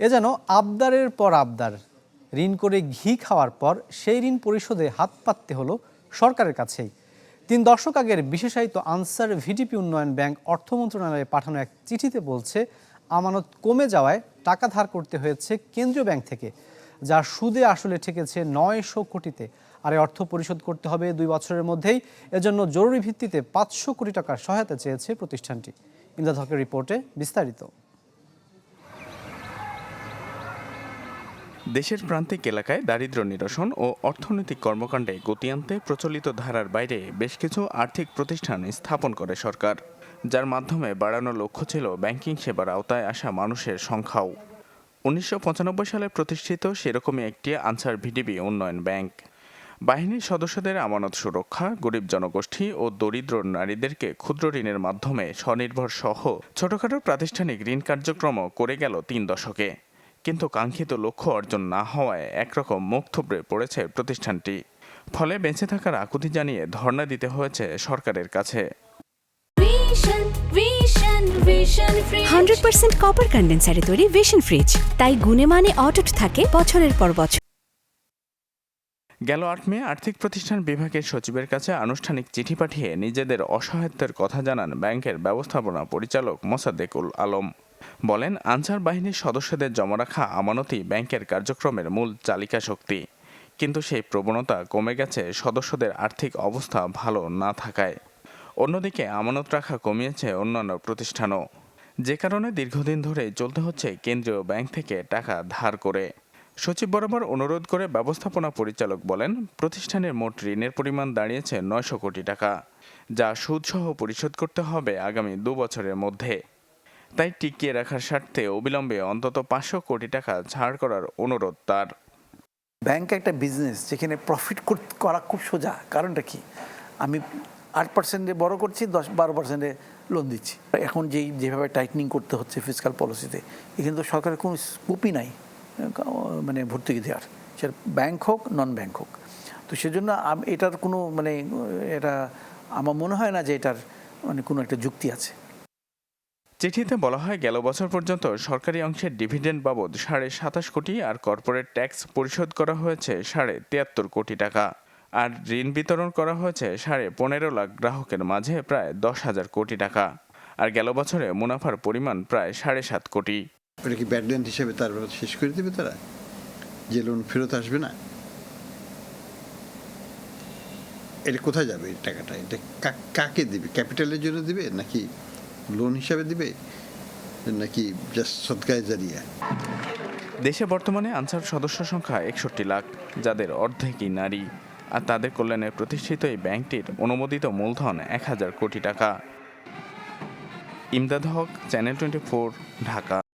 এ যেন আবদারের পর আবদার, ঋণ করে ঘি খাওয়ার পর সেই ঋণ পরিশোধে হাত পাততে হলো সরকারের কাছেই। তিন দশক আগের বিশেষায়িত আনসার ভিডিপি উন্নয়ন ব্যাংক অর্থ মন্ত্রণালয়ে পাঠানো এক চিঠিতে বলছে, আমানত কমে যাওয়ায় টাকা ধার করতে হয়েছে কেন্দ্রীয় ব্যাংক থেকে যা সুদে আসলে ঠেকেছে নয়শো কোটিতে। আর এই অর্থ পরিশোধ করতে হবে দুই বছরের মধ্যেই, এজন্য জরুরি ভিত্তিতে পাঁচশো কোটি টাকার সহায়তা চেয়েছে প্রতিষ্ঠানটি। ইমদাদ হকের রিপোর্টে বিস্তারিত। দেশের প্রান্তিক এলাকায় দারিদ্র্য নিরসন ও অর্থনৈতিক কর্মকাণ্ডে গতি আনতে প্রচলিত ধারার বাইরে বেশ কিছু আর্থিক প্রতিষ্ঠান স্থাপন করে সরকার, যার মাধ্যমে বাড়ানো লক্ষ্য ছিল ব্যাংকিং সেবার আওতায় আসা মানুষের সংখ্যাও। উনিশশো পঁচানব্বই সালে প্রতিষ্ঠিত সেরকমই একটি আনসার ভিডিবি উন্নয়ন ব্যাংক। বাহিনীর সদস্যদের আমানত সুরক্ষা, গরিব জনগোষ্ঠী ও দরিদ্র নারীদেরকে ক্ষুদ্র ঋণের মাধ্যমে স্বনির্ভর সহ ছোটখাটো প্রাতিষ্ঠানিক ঋণ কার্যক্রমও করে গেল তিন দশকে। কিন্তু কাঙ্ক্ষিত লক্ষ্য অর্জন না হওয়ায় একরকম মুখ থুবড়ে পড়েছে প্রতিষ্ঠানটি। ফলে বেঁচে থাকার আকুতি জানিয়ে ধর্ণা দিতে হয়েছে সরকারের কাছে. হান্ড্রেড পার্সেন্ট কপার কন্ডেন্সারে তৈরি ভিশন ফ্রিজ তাই গুণে মানে অটুট থাকে বছরের পর বছর। গেল আট মে আর্থিক প্রতিষ্ঠান বিভাগের সচিবের কাছে আনুষ্ঠানিক চিঠি পাঠিয়ে নিজেদের অসহায়ত্বের কথা জানান ব্যাংকের ব্যবস্থাপনা পরিচালক মোসাদ্দেকুল আলম। বলেন, আনসার বাহিনীর সদস্যদের জমা রাখা আমানতই ব্যাংকের কার্যক্রমের মূল চালিকা শক্তি। কিন্তু সেই প্রবণতা কমে গেছে, সদস্যদের আর্থিক অবস্থা ভালো না থাকায়। অন্যদিকে আমানত রাখা কমিয়েছে অন্যান্য প্রতিষ্ঠানও। যে কারণে দীর্ঘদিন ধরে চলতে হচ্ছে কেন্দ্রীয় ব্যাংক থেকে টাকা ধার করে। সচিব বরাবর অনুরোধ করে ব্যবস্থাপনা পরিচালক বলেন, প্রতিষ্ঠানের মোট ঋণের পরিমাণ দাঁড়িয়েছে নয়শো কোটি টাকা, যা সুদসহ পরিশোধ করতে হবে আগামী দু বছরের মধ্যে। তাই টিকিয়ে রাখার স্বার্থে অবিলম্বে অন্তত পাঁচশো কোটি টাকা ছাড় করার অনুরোধ তার। ব্যাংক একটা বিজনেস যেখানে প্রফিট করা খুব সোজা। কারণটা কি? আমি আট পার্সেন্টে বড় করছি, দশ, বারো পার্সেন্টে লোন দিচ্ছি। এখন যেই, যেভাবে টাইটনিং করতে হচ্ছে ফিজিক্যাল পলিসিতে এখানে তো সরকারের কোনো স্কোপই নাই মানে ভর্তুকি দেওয়ার। সেটা ব্যাংক হোক নন ব্যাংক হোক। তো সেজন্য এটার কোনো মানে এটা আমার মনে হয় না যে এটার মানে কোনো একটা যুক্তি আছে। চিঠিতে বলা হয়, গেল বছর পর্যন্ত সরকারি অংশের ডিভিডেন্ড বাবদ সাড়ে সাতাশ কোটি আর কর্পোরেট ট্যাক্স পরিশোধ করা হয়েছে সাড়ে তিয়াত্তর কোটি টাকা। আর ঋণ বিতরণ করা হয়েছে সাড়ে পনেরো লাখ গ্রাহকের মাঝে প্রায় দশ হাজার কোটি টাকা। আর গেল বছরে মুনাফার পরিমাণ প্রায় সাড়ে সাত কোটি। ওটা কি ব্যাডল্যান্ড হিসেবে তার শেষ করে দেবে তারা? যে লোন ফেরত আসবে না? এটা কোথায় যাবে টাকাটা? এটা কাকে দিবে? ক্যাপিটালের জন্য দিবে নাকি লোন হিসাবে দিবে? নাকি জাস্ট সদকায় জারিয়া দেশে বর্তমানে আনসার সদস্য সংখ্যা একষট্টি লাখ, যাদের অর্ধেকই নারী, আর তাদের কল্যাণে প্রতিষ্ঠিত এই ব্যাংকটির অনুমোদিত মূলধন এক হাজার কোটি টাকা। Imdad Haque, channel twenty Dhaka.